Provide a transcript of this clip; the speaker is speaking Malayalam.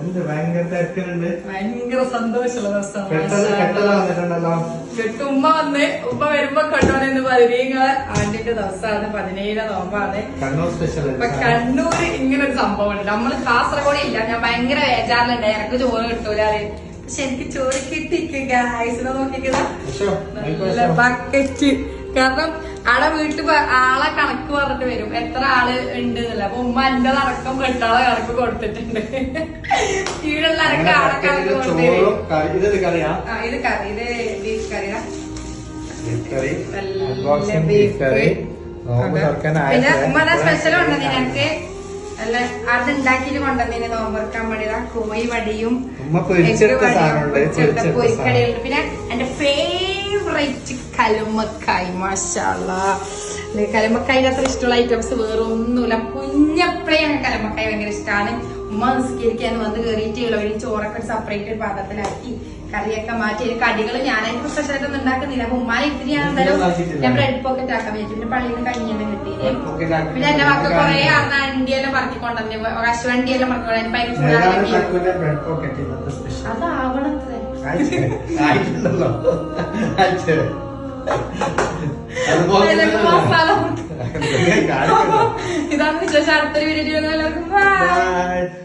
എന്ത് ഭയങ്കര തിരക്കുണ്ട് ഭയങ്കര സന്തോഷമുള്ള ദിവസമാണ്. എന്നിട്ട് ഉമ്മ വന്ന് ഉമ്മ വരുമ്പോ കണ്ടോണെന്ന് പതിനേഴ് ആണ്ടിന്റെ ദിവസമാണ് പതിനേഴ് നോമ്പാണ്. കണ്ണൂർ സ്പെഷ്യൽ അപ്പൊ കണ്ണൂര് ഇങ്ങനെ ഒരു സംഭവം ഉണ്ട്. നമ്മൾ കാസർഗോഡ് ഇല്ല ഞാൻ ഭയങ്കര വേജാറിലുണ്ട് എനിക്ക് ചോറ് കിട്ടൂല പക്ഷെ എനിക്ക് ചോറ് കിട്ടിക്ക് ഗായ്സിനെ നോക്കിക്കുന്ന ബക്കറ്റ് കാരണം ആടെ വീട്ടിൽ ആളെ കണക്ക് പറഞ്ഞിട്ട് വരും. എത്ര ആൾ ഉണ്ട് എന്നല്ല അപ്പൊ ഉമ്മ എന്റെ അടക്കം പെട്ടാളെ കണക്ക് കൊടുത്തിട്ടുണ്ട്. കീഴുള്ള അടക്കം ആളെ കണക്ക് കൊടുത്തിട്ടുണ്ട് ഇത് കറിയാ? ഇത് കറി. ഇത് ബീഫ് കറിയാ. പിന്നെ ഉമ്മടെ ഉമ്മ സ്പെഷ്യൽ ഇവിടെ ഞങ്ങക്ക് അല്ല അത് ഉണ്ടാക്കിട്ട് കൊണ്ടുവന്നിന് നോമ്പറക്കാൻ വേണ്ടിയതാ കോഴി വടിയും പൊരിക്കടിയുണ്ട് പിന്നെ എന്റെ ഫേവറേറ്റ് കലുമക്കായി മാഷാള്ള കലുമക്കായിന്റെ അത്ര ഇഷ്ടമുള്ള ഐറ്റംസ് വേറെ ഒന്നുമില്ല കുഞ്ഞപ്പഴേ ഞങ്ങൾക്ക് കലമക്കായി ഭയങ്കര ഇഷ്ടമാണ് ഉമ്മ നിസ്കരിക്കാൻ വന്ന് കയറിയിട്ടുള്ള ഒരു ചോറൊക്കെ ഒരു സെപ്പറേറ്റ് ഒരു പാത്രത്തിലാക്കി കറിയൊക്കെ മാറ്റി ഒരു കടികൾ ഞാനായിട്ട് സ്പെഷ്യലായിട്ടൊന്നും ഉണ്ടാക്കുന്നില്ല. അപ്പൊ ഉമ്മാനെ ഇത്തിരി ഞാൻ എന്തായാലും ഞാൻ ബ്രെഡ് പോക്കറ്റ് ആക്കാൻ പറ്റും പിന്നെ പള്ളിയിൽ നിന്ന് കഞ്ഞിയെല്ലാം കിട്ടിയില്ലേ. പിന്നെ എന്റെ മക്കൾ കുറെ ആർന്ന അണ്ടിയെല്ലാം പറക്കിക്കൊണ്ടു കശുവണ്ടിയെല്ലാം പറക്കിക്കൊണ്ടു അതാവണത്തെ അതാവണത്രേ ആയിട്ടുണ്ടല്ലോ? ഇതാണ് വിശേഷം. അടുത്തൊരു വീഡിയോ എല്ലാവർക്കും.